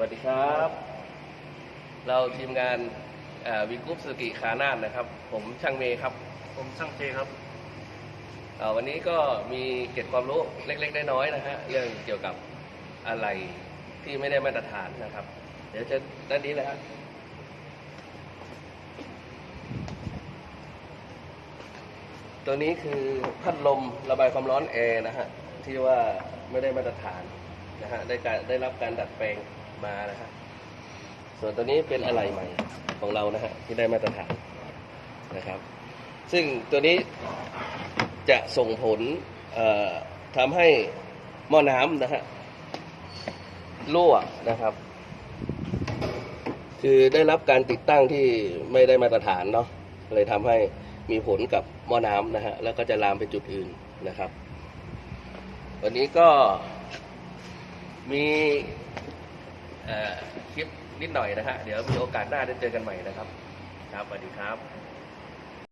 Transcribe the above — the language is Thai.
วัสดีครับ เราทีมงานวีกรุ๊ปสกิขานาดนะครับ ผมช่างเมย์ครับ ผมช่างเจครับเอ่อวันนี้ก็มีเก็บความรู้เล็กๆน้อยๆนะฮะเรื่องเกี่ยวกับอะไรที่ไม่ได้มาตรฐานนะครับ เดี๋ยวจะด้านนี้เลยครับตัวนี้คือพัดลมระบายความร้อนแอร์นะฮะที่ว่าไม่ได้มาตรฐานนะฮะได้การได้รับการดัดแปลง มานะฮะส่วนตัวนี้เป็นอะไรใหม่ของเรานะฮะที่ได้มาตรฐานนะครับ ซึ่งตัวนี้จะส่งผลทำให้หม้อน้ำนะฮะรั่วนะครับ คือได้รับการติดตั้งที่ไม่ได้มาตรฐานเนาะเลยทำให้มีผลกับหม้อน้ำนะฮะแล้วก็จะลามไปจุดอื่นนะครับ วันนี้ก็มี คลิปนิดหน่อยนะฮะเดี๋ยวมีโอกาสหน้าได้เจอกันใหม่นะครับ ครับสวัสดีครับ